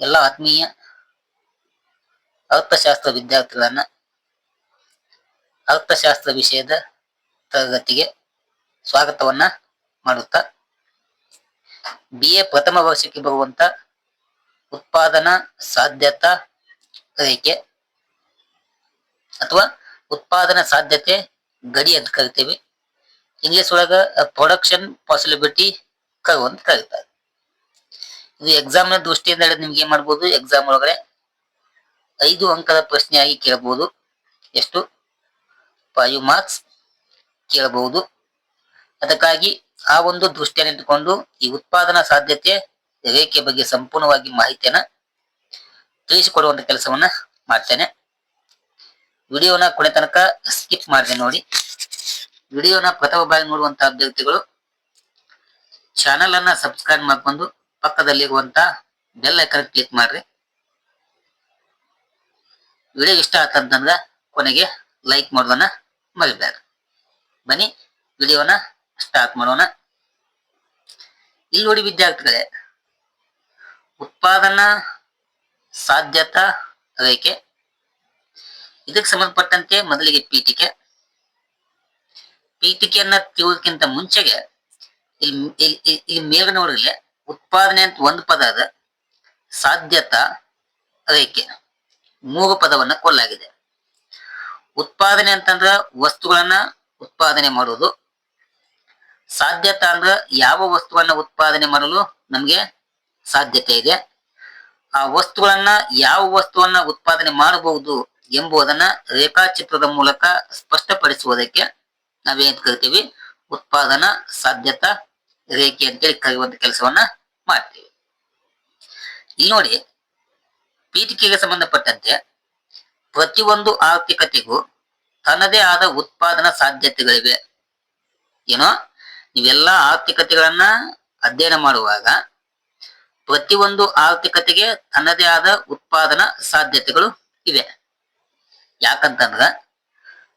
ಎಲ್ಲ ಆತ್ಮೀಯ ಅರ್ಥಶಾಸ್ತ್ರ ವಿದ್ಯಾರ್ಥಿಗಳನ್ನ ಅರ್ಥಶಾಸ್ತ್ರ ವಿಷಯದ ತರಗತಿಗೆ ಸ್ವಾಗತವನ್ನ ಮಾಡುತ್ತಾ ಬಿ ಎ ಪ್ರಥಮ ವರ್ಷಕ್ಕೆ ಬರುವಂತ ಉತ್ಪಾದನಾ ಸಾಧ್ಯತಾ ರೇಖೆ ಅಥವಾ ಉತ್ಪಾದನಾ ಸಾಧ್ಯತೆ ಗಡಿ ಅಂತ ಕರಿತೇವೆ. ಇಂಗ್ಲಿಷ್ ಒಳಗ ಪ್ರೊಡಕ್ಷನ್ ಪಾಸಿಬಿಲಿಟಿ ಕರ್ವ್ ಅಂತ ಕರೀತಾರೆ. ಇದು ಎಕ್ಸಾಮ್ ದೃಷ್ಟಿಯಿಂದ ಹೇಳಿದ್ರೆ ನಿಮ್ಗೆ ಏನ್ ಮಾಡ್ಬೋದು? ಎಕ್ಸಾಮ್ ಒಳಗಡೆ ಐದು ಅಂಕದ ಪ್ರಶ್ನೆಯಾಗಿ ಕೇಳಬಹುದು ಎಷ್ಟು? ಫೈವ್ ಮಾರ್ಕ್ಸ್ ಕೇಳಬಹುದು ಅದಕ್ಕಾಗಿ ಆ ಒಂದು ದೃಷ್ಟಿಯನ್ನು ಇಟ್ಟುಕೊಂಡು ಈ ಉತ್ಪಾದನಾ ಸಾಧ್ಯತೆ ರೇಖೆ ಬಗ್ಗೆ ಸಂಪೂರ್ಣವಾಗಿ ಮಾಹಿತಿಯನ್ನ ತಿಳಿಸಿಕೊಡುವಂತ ಕೆಲಸವನ್ನ ಮಾಡ್ತೇನೆ. ವಿಡಿಯೋನ ಕೊನೆ ತನಕ ಸ್ಕಿಪ್ ಮಾಡಿದೆ ನೋಡಿ. ವಿಡಿಯೋನ ಪ್ರಥಮ ಬಾರಿ ನೋಡುವಂತ ಅಭ್ಯರ್ಥಿಗಳು ಚಾನೆಲ್ ಅನ್ನ ಸಬ್ಸ್ಕ್ರೈಬ್ ಮಾಡ್ಕೊಂಡು ಪಕ್ಕದಲ್ಲಿರುವಂತ ಬೆಲ್ ಐಕನ್ ಕ್ಲಿಕ್ ಮಾಡ್ರಿ. ವಿಡಿಯೋ ಇಷ್ಟ ಆತಂತಂದ್ರ ಕೊನೆಗೆ ಲೈಕ್ ಮಾಡೋದನ್ನ ಮರಿಬೇಡ್ರಿ ಬನ್ನಿ ವಿಡಿಯೋನ ಸ್ಟಾರ್ಟ್ ಮಾಡೋಣ. ಇಲ್ಲಿ ನೋಡಿ ವಿದ್ಯಾರ್ಥಿಗಳೇ, ಉತ್ಪಾದನಾ ಸಾಧ್ಯತಾ ರೇಖೆ. ಇದಕ್ಕೆ ಸಂಬಂಧಪಟ್ಟಂತೆ ಮೊದಲಿಗೆ ಪೀಠಿಕೆ. ಪೀಠಿಕೆಯನ್ನ ತಿಳಿಯೋದಕ್ಕಿಂತ ಮುಂಚೆಗೆ ಇಲ್ಲಿ- ಇಲ್ಲಿ ಮೇಲ್ಗಡೆ ನೋಡಿದ್ರೆ ಉತ್ಪಾದನೆ ಅಂತ ಒಂದು ಪದ ಅದ. ಸಾಧ್ಯತಾ ರೇಖೆ. ಮೂರು ಪದವನ್ನ ಕೊಲ್ಲಾಗಿದೆ ಉತ್ಪಾದನೆ ಅಂತಂದ್ರ ವಸ್ತುಗಳನ್ನ ಉತ್ಪಾದನೆ ಮಾಡೋದು ಸಾಧ್ಯತಾ ಅಂದ್ರ ಯಾವ ವಸ್ತುವನ್ನ ಉತ್ಪಾದನೆ ಮಾಡಲು ನಮ್ಗೆ ಸಾಧ್ಯತೆ ಇದೆ. ಆ ವಸ್ತುಗಳನ್ನ ಯಾವ ವಸ್ತುವನ್ನ ಉತ್ಪಾದನೆ ಮಾಡಬಹುದು ಎಂಬುದನ್ನ ರೇಖಾಚಿತ್ರದ ಮೂಲಕ ಸ್ಪಷ್ಟಪಡಿಸುವುದಕ್ಕೆ ನಾವೇನ್ ಕರಿತೀವಿ? ಉತ್ಪಾದನಾ ಸಾಧ್ಯತಾ ರೇಖೆ ಅಂತೇಳಿ ಕರೆಯುವಂತ ಕೆಲಸವನ್ನ ಮಾಡ್ತೀವಿ. ಇಲ್ಲಿ ನೋಡಿ, ಪೀಠಿಕೆಗೆ ಸಂಬಂಧಪಟ್ಟಂತೆ ಪ್ರತಿಯೊಂದು ಆರ್ಥಿಕತೆಗೂ ತನ್ನದೇ ಆದ ಉತ್ಪಾದನಾ ಸಾಧ್ಯತೆಗಳಿವೆ. ಏನೋ, ನೀವೆಲ್ಲ ಆರ್ಥಿಕತೆಗಳನ್ನ ಅಧ್ಯಯನ ಮಾಡುವಾಗ ಪ್ರತಿಯೊಂದು ಆರ್ಥಿಕತೆಗೆ ತನ್ನದೇ ಆದ ಉತ್ಪಾದನಾ ಸಾಧ್ಯತೆಗಳು ಇವೆ. ಯಾಕಂತಂದ್ರ,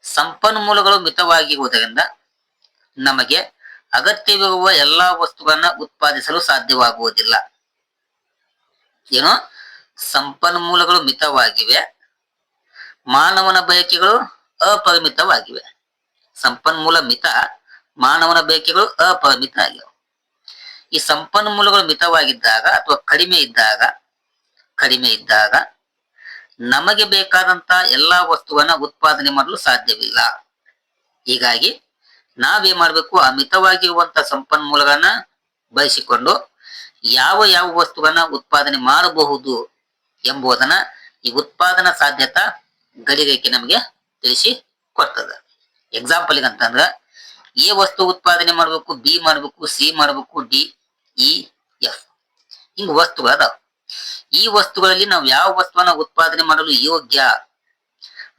ಸಂಪನ್ಮೂಲಗಳು ಮಿತವಾಗಿರುವುದರಿಂದ ನಮಗೆ ಅಗತ್ಯವಿರುವ ಎಲ್ಲಾ ವಸ್ತುಗಳನ್ನ ಉತ್ಪಾದಿಸಲು ಸಾಧ್ಯವಾಗುವುದಿಲ್ಲ. ಏನು? ಸಂಪನ್ಮೂಲಗಳು ಮಿತವಾಗಿವೆ. ಮಾನವನ ಬಯಕೆಗಳು ಅಪರಿಮಿತವಾಗಿವೆ. ಸಂಪನ್ಮೂಲ ಮಿತ, ಮಾನವನ ಬಯಕೆಗಳು ಅಪರಿಮಿತ ಆಗಿವೆ. ಈ ಸಂಪನ್ಮೂಲಗಳು ಮಿತವಾಗಿದ್ದಾಗ ಅಥವಾ ಕಡಿಮೆ ಇದ್ದಾಗ ಕಡಿಮೆ ಇದ್ದಾಗ ನಮಗೆ ಬೇಕಾದಂತಹ ಎಲ್ಲಾ ವಸ್ತುವನ್ನ ಉತ್ಪಾದನೆ ಮಾಡಲು ಸಾಧ್ಯವಿಲ್ಲ. ಹೀಗಾಗಿ ನಾವೇನ್ ಮಾಡ್ಬೇಕು? ಆ ಮಿತವಾಗಿರುವಂತ ಸಂಪನ್ಮೂಲಗಳನ್ನ ಬಳಸಿಕೊಂಡು ಯಾವ ಯಾವ ವಸ್ತುವನ್ನ ಉತ್ಪಾದನೆ ಮಾಡಬಹುದು ಎಂಬುದನ್ನ ಈ ಉತ್ಪಾದನಾ ಸಾಧ್ಯತಾ ಗಡಿರೇಖೆ ನಮಗೆ ತಿಳಿಸಿ ಕೊಡ್ತದ. ಎಕ್ಸಾಂಪಲ್ ಅಂತಂದ್ರ, ಎ ವಸ್ತು ಉತ್ಪಾದನೆ ಮಾಡಬೇಕು, ಬಿ ಮಾಡಬೇಕು, ಸಿ ಮಾಡಬೇಕು, ಡಿ, ಇ, ಎಫ್. ಹಿಂಗ್ ವಸ್ತುಗಳು ಅದಾವ. ಈ ವಸ್ತುಗಳಲ್ಲಿ ನಾವು ಯಾವ ವಸ್ತುವನ್ನ ಉತ್ಪಾದನೆ ಮಾಡಲು ಯೋಗ್ಯ?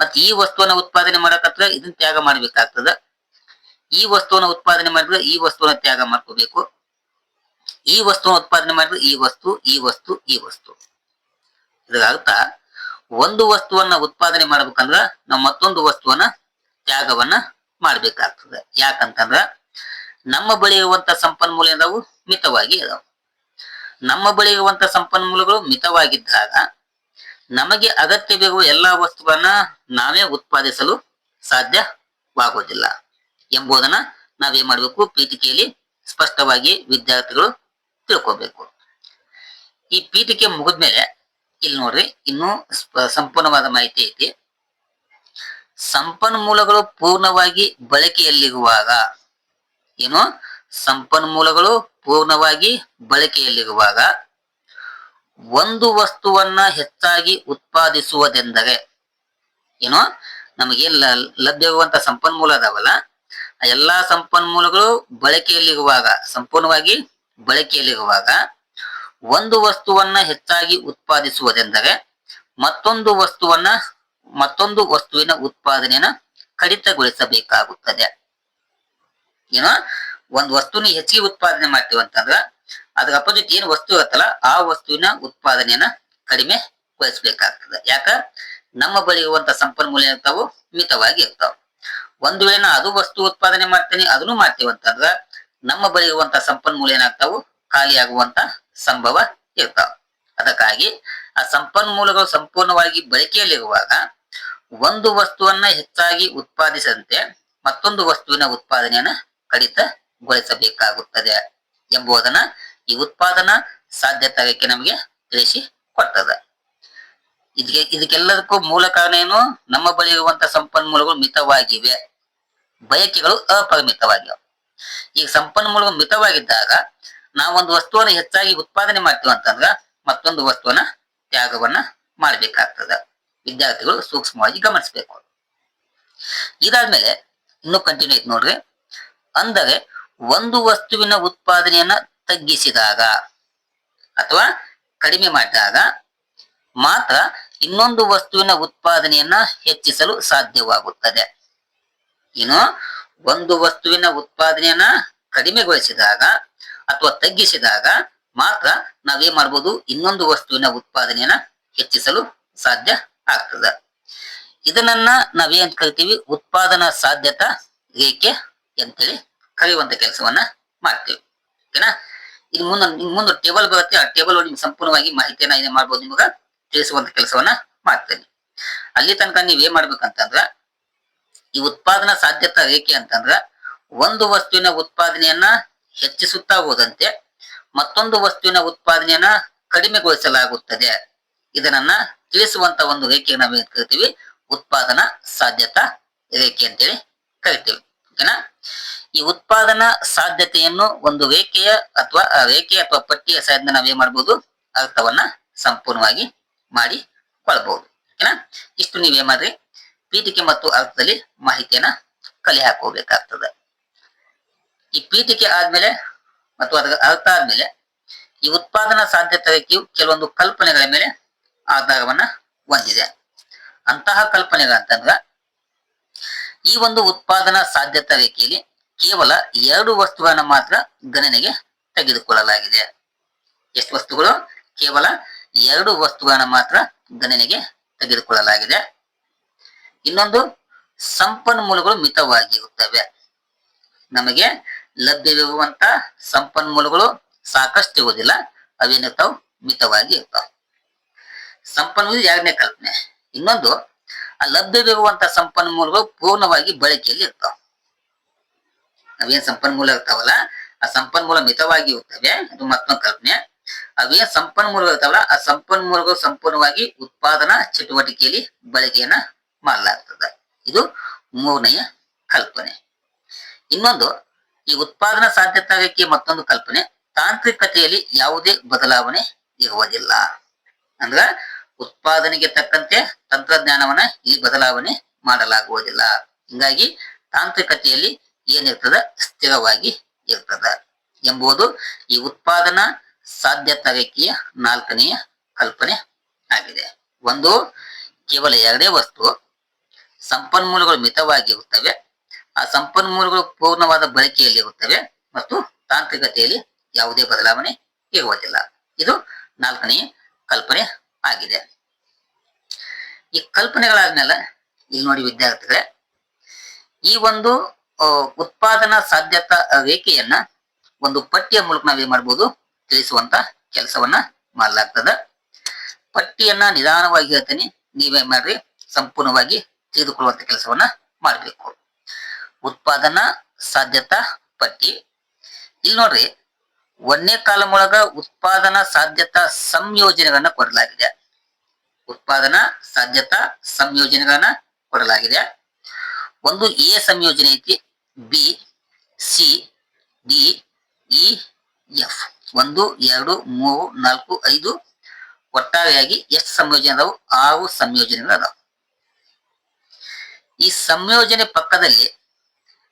ಮತ್ ಈ ವಸ್ತುವನ್ನ ಉತ್ಪಾದನೆ ಮಾಡಕತ್ರ ಇದನ್ನ ತ್ಯಾಗ ಮಾಡ್ಬೇಕಾಗ್ತದ. ಈ ವಸ್ತುವನ್ನ ಉತ್ಪಾದನೆ ಮಾಡಿದ್ರೆ ಈ ವಸ್ತುವನ್ನ ತ್ಯಾಗ ಮಾಡ್ಕೋಬೇಕು. ಈ ವಸ್ತುವನ್ನ ಉತ್ಪಾದನೆ ಮಾಡಿದ್ರೆ ಈ ವಸ್ತು ಈ ವಸ್ತು ಈ ವಸ್ತು. ಇದಾಗ್ತ ಒಂದು ವಸ್ತುವನ್ನ ಉತ್ಪಾದನೆ ಮಾಡ್ಬೇಕಂದ್ರ ನಾವು ಮತ್ತೊಂದು ವಸ್ತುವನ್ನ ತ್ಯಾಗವನ್ನ ಮಾಡ್ಬೇಕಾಗ್ತದೆ. ಯಾಕಂತಂದ್ರ ನಮ್ಮ ಬಳಿ ಇರುವಂತ ಸಂಪನ್ಮೂಲ ಏನಾವು ಮಿತವಾಗಿ ಇದಾವ ನಮ್ಮ ಬಳಿ ಇರುವಂತ ಸಂಪನ್ಮೂಲಗಳು ಮಿತವಾಗಿದ್ದಾಗ ನಮಗೆ ಅಗತ್ಯವಿರುವ ಎಲ್ಲಾ ವಸ್ತುಗಳನ್ನ ನಾವೇ ಉತ್ಪಾದಿಸಲು ಸಾಧ್ಯವಾಗುವುದಿಲ್ಲ. ಎಂಬುದನ್ನ ನಾವೇನ್ ಮಾಡ್ಬೇಕು? ಪೀಠಿಕೆಯಲ್ಲಿ ಸ್ಪಷ್ಟವಾಗಿ ವಿದ್ಯಾರ್ಥಿಗಳು ತಿಳ್ಕೊಬೇಕು. ಈ ಪೀಠಿಕೆ ಮುಗಿದ್ಮೇಲೆ ಇಲ್ಲಿ ನೋಡ್ರಿ, ಇನ್ನೂ ಸಂಪೂರ್ಣವಾದ ಮಾಹಿತಿ ಐತಿ. ಸಂಪನ್ಮೂಲಗಳು ಪೂರ್ಣವಾಗಿ ಬಳಕೆಯಲ್ಲಿರುವಾಗ, ಏನು? ಸಂಪನ್ಮೂಲಗಳು ಪೂರ್ಣವಾಗಿ ಬಳಕೆಯಲ್ಲಿರುವಾಗ, ಒಂದು ವಸ್ತುವನ್ನ ಹೆಚ್ಚಾಗಿ ಉತ್ಪಾದಿಸುವುದೆಂದರೆ, ಏನು? ನಮಗೆ ಲ- ಲಭ್ಯವಿರುವಂತ ಸಂಪನ್ಮೂಲ ಅದಾವಲ್ಲ ಎಲ್ಲಾ ಸಂಪನ್ಮೂಲಗಳು ಬಳಕೆಯಲ್ಲಿರುವಾಗ, ಸಂಪೂರ್ಣವಾಗಿ ಬಳಕೆಯಲ್ಲಿರುವಾಗ ಒಂದು ವಸ್ತುವನ್ನ ಹೆಚ್ಚಾಗಿ ಉತ್ಪಾದಿಸುವುದೆಂದರೆ ಮತ್ತೊಂದು ವಸ್ತುವನ್ನ, ಮತ್ತೊಂದು ವಸ್ತುವಿನ ಉತ್ಪಾದನೆಯನ್ನ ಕಡಿತಗೊಳಿಸಬೇಕಾಗುತ್ತದೆ. ಏನ ಒಂದ್ ವಸ್ತುನ ಹೆಚ್ಚಿಗೆ ಉತ್ಪಾದನೆ ಮಾಡ್ತೀವಿ ಅಂತಂದ್ರ ಅದ್ರ ಅಪೋಸಿಟ್ ಏನ್ ವಸ್ತು ಇರುತ್ತಲ್ಲ, ಆ ವಸ್ತುವಿನ ಉತ್ಪಾದನೆಯನ್ನ ಕಡಿಮೆ ಗೊಳಿಸ್ಬೇಕಾಗ್ತದೆ. ಯಾಕ? ನಮ್ಮ ಬಳಿ ಇರುವಂತ ಸಂಪನ್ಮೂಲ ಇರ್ತಾವು ಮಿತವಾಗಿ ಇರ್ತಾವ. ಒಂದು ವೇಳೆ ಅದು ವಸ್ತು ಉತ್ಪಾದನೆ ಮಾಡ್ತೇನೆ, ಅದನ್ನು ಮಾಡ್ತೀವಿ ಅಂತಂದ್ರ ನಮ್ಮ ಬಳಿ ಇರುವಂತ ಸಂಪನ್ಮೂಲ ಏನಾಗ್ತಾವು? ಖಾಲಿ ಆಗುವಂತ ಸಂಭವ ಇರ್ತಾವ. ಅದಕ್ಕಾಗಿ ಆ ಸಂಪನ್ಮೂಲಗಳು ಸಂಪೂರ್ಣವಾಗಿ ಬಳಕೆಯಲ್ಲಿರುವಾಗ ಒಂದು ವಸ್ತುವನ್ನ ಹೆಚ್ಚಾಗಿ ಉತ್ಪಾದಿಸದಂತೆ ಮತ್ತೊಂದು ವಸ್ತುವಿನ ಉತ್ಪಾದನೆಯನ್ನ ಕಡಿತಗೊಳಿಸಬೇಕಾಗುತ್ತದೆ ಎಂಬುದನ್ನ ಈ ಉತ್ಪಾದನಾ ಸಾಧ್ಯತೆಗೆ ನಮಗೆ ತಿಳಿಸಿ ಕೊಟ್ಟದ. ಇದಕ್ಕೆ ಇದಕ್ಕೆಲ್ಲದಕ್ಕೂ ಮೂಲ ಕಾರಣ ಏನು? ನಮ್ಮ ಬಳಿ ಇರುವಂತಹ ಸಂಪನ್ಮೂಲಗಳು ಮಿತವಾಗಿವೆ. ಬಯಕೆಗಳು ಅಪರಿಮಿತವಾಗಿವೆ. ಈಗ ಸಂಪನ್ಮೂಲ ಮಿತವಾಗಿದ್ದಾಗ ನಾವೊಂದು ವಸ್ತುವನ್ನ ಹೆಚ್ಚಾಗಿ ಉತ್ಪಾದನೆ ಮಾಡ್ತೀವಿ ಅಂತಂದ್ರ ಮತ್ತೊಂದು ವಸ್ತುವನ್ನ ತ್ಯಾಗವನ್ನ ಮಾಡ್ಬೇಕಾಗ್ತದ. ವಿದ್ಯಾರ್ಥಿಗಳು ಸೂಕ್ಷ್ಮವಾಗಿ ಗಮನಿಸಬೇಕು. ಇದಾದ್ಮೇಲೆ ಇನ್ನು ಕಂಟಿನ್ಯೂ ಐತಿ ನೋಡ್ರಿ. ಅಂದರೆ ಒಂದು ವಸ್ತುವಿನ ಉತ್ಪಾದನೆಯನ್ನ ತಗ್ಗಿಸಿದಾಗ ಅಥವಾ ಕಡಿಮೆ ಮಾಡಿದಾಗ ಮಾತ್ರ ಇನ್ನೊಂದು ವಸ್ತುವಿನ ಉತ್ಪಾದನೆಯನ್ನ ಹೆಚ್ಚಿಸಲು ಸಾಧ್ಯವಾಗುತ್ತದೆ. ಏನು ಒಂದು ವಸ್ತುವಿನ ಉತ್ಪಾದನೆಯನ್ನ ಕಡಿಮೆಗೊಳಿಸಿದಾಗ ಅಥವಾ ತಗ್ಗಿಸಿದಾಗ ಮಾತ್ರ ನಾವೇನ್ ಮಾಡ್ಬೋದು? ಇನ್ನೊಂದು ವಸ್ತುವಿನ ಉತ್ಪಾದನೆಯನ್ನ ಹೆಚ್ಚಿಸಲು ಸಾಧ್ಯ ಆಗ್ತದ. ಇದನ್ನ ನಾವೇನ್ ಕರಿತೀವಿ? ಉತ್ಪಾದನಾ ಸಾಧ್ಯತಾ ರೇಖೆ ಅಂತೇಳಿ ಕರೆಯುವಂತ ಕೆಲಸವನ್ನ ಮಾಡ್ತೀವಿ. ಓಕೆನಾ? ಇನ್ನು ಮುಂದೆ ಮುಂದೆ ಟೇಬಲ್ ಬರುತ್ತೆ. ಆ ಟೇಬಲ್ ನಿಮ್ಗೆ ಸಂಪೂರ್ಣವಾಗಿ ಮಾಹಿತಿಯನ್ನ ಏನ್ ಮಾಡ್ಬೋದು ನಿಮಗ ತಿಳಿಸುವಂತ ಕೆಲಸವನ್ನ ಮಾಡ್ತೇನೆ. ಅಲ್ಲಿ ತನಕ ನೀವ್ ಏನ್ ಮಾಡ್ಬೇಕಂತಂದ್ರ ಈ ಉತ್ಪಾದನಾ ಸಾಧ್ಯತಾ ರೇಖೆ ಅಂತಂದ್ರ ಒಂದು ವಸ್ತುವಿನ ಉತ್ಪಾದನೆಯನ್ನ ಹೆಚ್ಚಿಸುತ್ತಾ ಹೋದಂತೆ ಮತ್ತೊಂದು ವಸ್ತುವಿನ ಉತ್ಪಾದನೆಯನ್ನ ಕಡಿಮೆಗೊಳಿಸಲಾಗುತ್ತದೆ. ಇದನ್ನ ತಿಳಿಸುವಂತ ಒಂದು ರೇಖೆ ನಾವು ಏನ್ ಕರಿತೀವಿ? ಉತ್ಪಾದನಾ ಸಾಧ್ಯತಾ ರೇಖೆ ಅಂತೇಳಿ ಕರಿತೀವಿ. ಓಕೆನಾ ಈ ಉತ್ಪಾದನಾ ಸಾಧ್ಯತೆಯನ್ನು ಒಂದು ರೇಖೆಯ ಅಥವಾ ರೇಖೆ ಅಥವಾ ಪಟ್ಟಿಯ ಸಹಾಯದಿಂದ ನಾವೇನ್ ಮಾಡ್ಬೋದು? ಅರ್ಥವನ್ನ ಸಂಪೂರ್ಣವಾಗಿ ಮಾಡಿ ಕೊಳ್ಬಹುದು ಓಕೆನಾ ಇಷ್ಟು ನೀವೇ ಮಾಡ್ರಿ? ಪೀಠಿಕೆ ಮತ್ತು ಅರ್ಥದಲ್ಲಿ ಮಾಹಿತಿಯನ್ನ ಕಲೆ ಹಾಕೋಬೇಕಾಗ್ತದೆ ಈ ಪೀಠಿಕೆ ಆದ್ಮೇಲೆ ಮತ್ತು ಅದರ ಅರ್ಥ ಆದ್ಮೇಲೆ ಈ ಉತ್ಪಾದನಾ ಸಾಧ್ಯತೆ ರೇಖೆಯು ಕೆಲವೊಂದು ಕಲ್ಪನೆಗಳ ಮೇಲೆ ಆಧಾರವನ್ನ ಹೊಂದಿದೆ. ಅಂತಹ ಕಲ್ಪನೆಗಳಂತಂದ್ರ ಈ ಒಂದು ಉತ್ಪಾದನಾ ಸಾಧ್ಯತಾ ರೇಖೆಯಲ್ಲಿ ಕೇವಲ ಎರಡು ವಸ್ತುಗಳನ್ನ ಮಾತ್ರ ಗಣನೆಗೆ ತೆಗೆದುಕೊಳ್ಳಲಾಗಿದೆ. ಎಷ್ಟು ವಸ್ತುಗಳು? ಕೇವಲ ಎರಡು ವಸ್ತುಗಳನ್ನ ಮಾತ್ರ ಗಣನೆಗೆ ತೆಗೆದುಕೊಳ್ಳಲಾಗಿದೆ. ಇನ್ನೊಂದು ಸಂಪನ್ಮೂಲಗಳು ಮಿತವಾಗಿರುತ್ತವೆ. ನಮಗೆ ಲಭ್ಯವಿರುವಂತ ಸಂಪನ್ಮೂಲಗಳು ಸಾಕಷ್ಟು ಇರುವುದಿಲ್ಲ ಅವೇನಿರ್ತಾವ ಮಿತವಾಗಿ ಇರ್ತಾವ ಸಂಪನ್ಮೂಲ ಎರಡನೇ ಕಲ್ಪನೆ. ಇನ್ನೊಂದು, ಆ ಲಭ್ಯವಿರುವಂತ ಸಂಪನ್ಮೂಲಗಳು ಪೂರ್ಣವಾಗಿ ಬಳಕೆಯಲ್ಲಿ ಇರ್ತಾವ ಅವೇನ್ ಸಂಪನ್ಮೂಲ ಇರ್ತಾವಲ್ಲ, ಆ ಸಂಪನ್ಮೂಲ ಮಿತವಾಗಿ ಇರ್ತವೆ ಅದು ಮತ್ತೊಂದು ಕಲ್ಪನೆ. ಅವೇನ್ ಸಂಪನ್ಮೂಲಗಳು ಇರ್ತಾವಲ್ಲ, ಆ ಸಂಪನ್ಮೂಲಗಳು ಸಂಪೂರ್ಣವಾಗಿ ಉತ್ಪಾದನಾ ಚಟುವಟಿಕೆಯಲ್ಲಿ ಬಳಕೆಯನ್ನ ಮಾಡಲಾಗ್ತದೆ. ಇದು ಮೂರನೆಯ ಕಲ್ಪನೆ. ಇನ್ನೊಂದು, ಈ ಉತ್ಪಾದನಾ ಸಾಧ್ಯತಾಗಕ್ಕೆ ಮತ್ತೊಂದು ಕಲ್ಪನೆ, ತಾಂತ್ರಿಕತೆಯಲ್ಲಿ ಯಾವುದೇ ಬದಲಾವಣೆ ಇರುವುದಿಲ್ಲ. ಅಂದ್ರ, ಉತ್ಪಾದನೆಗೆ ತಕ್ಕಂತೆ ತಂತ್ರಜ್ಞಾನವನ್ನ ಈ ಬದಲಾವಣೆ ಮಾಡಲಾಗುವುದಿಲ್ಲ. ಹಿಂಗಾಗಿ, ತಾಂತ್ರಿಕತೆಯಲ್ಲಿ ಏನಿರ್ತದ, ಸ್ಥಿರವಾಗಿ ಇರ್ತದ ಎಂಬುದು ಈ ಉತ್ಪಾದನಾ ಸಾಧ್ಯತಾ ರೇಖೆಯ ನಾಲ್ಕನೆಯ ಕಲ್ಪನೆ ಆಗಿದೆ. ಒಂದು, ಕೇವಲ ಎರಡೇ ವಸ್ತು ಸಂಪನ್ಮೂಲಗಳು ಮಿತವಾಗಿರುತ್ತವೆ. ಆ ಸಂಪನ್ಮೂಲಗಳು ಪೂರ್ಣವಾದ ಬಳಕೆಯಲ್ಲಿ ಇರುತ್ತವೆ ಮತ್ತು ತಾಂತ್ರಿಕತೆಯಲ್ಲಿ ಯಾವುದೇ ಬದಲಾವಣೆ ಇರುವುದಿಲ್ಲ. ಇದು ನಾಲ್ಕನೆಯ ಕಲ್ಪನೆ ಆಗಿದೆ. ಈ ಕಲ್ಪನೆಗಳಾದ್ಮೇಲೆ ಇಲ್ಲಿ ನೋಡಿ ವಿದ್ಯಾರ್ಥಿಗಳೇ, ಈ ಒಂದು ಉತ್ಪಾದನಾ ಸಾಧ್ಯತಾ ರೇಖೆಯನ್ನ ಒಂದು ಪಟ್ಟಿಯ ಮೂಲಕ ನಾವೇನ್ ಮಾಡ್ಬೋದು, ತಿಳಿಸುವಂತ ಕೆಲಸವನ್ನ ಮಾಡಲಾಗ್ತದ. ಪಟ್ಟಿಯನ್ನ ನಿಧಾನವಾಗಿ ಹೇಳ್ತೇನೆ ನೀವೇ ಮಾಡ್ರಿ, ಸಂಪೂರ್ಣವಾಗಿ ತಿಳಿದುಕೊಳ್ಳುವಂತ ಕೆಲಸವನ್ನ ಮಾಡಬೇಕು. ಉತ್ಪಾದನಾ ಸಾಧ್ಯತಾ ಪಟ್ಟಿ. ಇಲ್ಲಿ ನೋಡ್ರಿ ಒಂದನೇ ಕಾಲಮೊಳಗ ಉತ್ಪಾದನಾ ಸಾಧ್ಯತಾ ಸಂಯೋಜನೆಗಳನ್ನ ಕೊಡಲಾಗಿದೆ. ಉತ್ಪಾದನಾ ಸಾಧ್ಯತಾ ಸಂಯೋಜನೆಗಳನ್ನ ಕೊಡಲಾಗಿದೆ. ಒಂದು ಎ ಸಂಯೋಜನೆ ಐತಿ, B, C, D, E, F. ಒಂದು, ಎರಡು, ಮೂರು, ನಾಲ್ಕು, ಐದು ಒಟ್ಟಾರೆಯಾಗಿ ಎಷ್ಟು ಸಂಯೋಜನೆ ಅದಾವು? ಆರು ಸಂಯೋಜನೆಗಳು ಅದಾವ. ಈ ಸಂಯೋಜನೆ ಪಕ್ಕದಲ್ಲಿ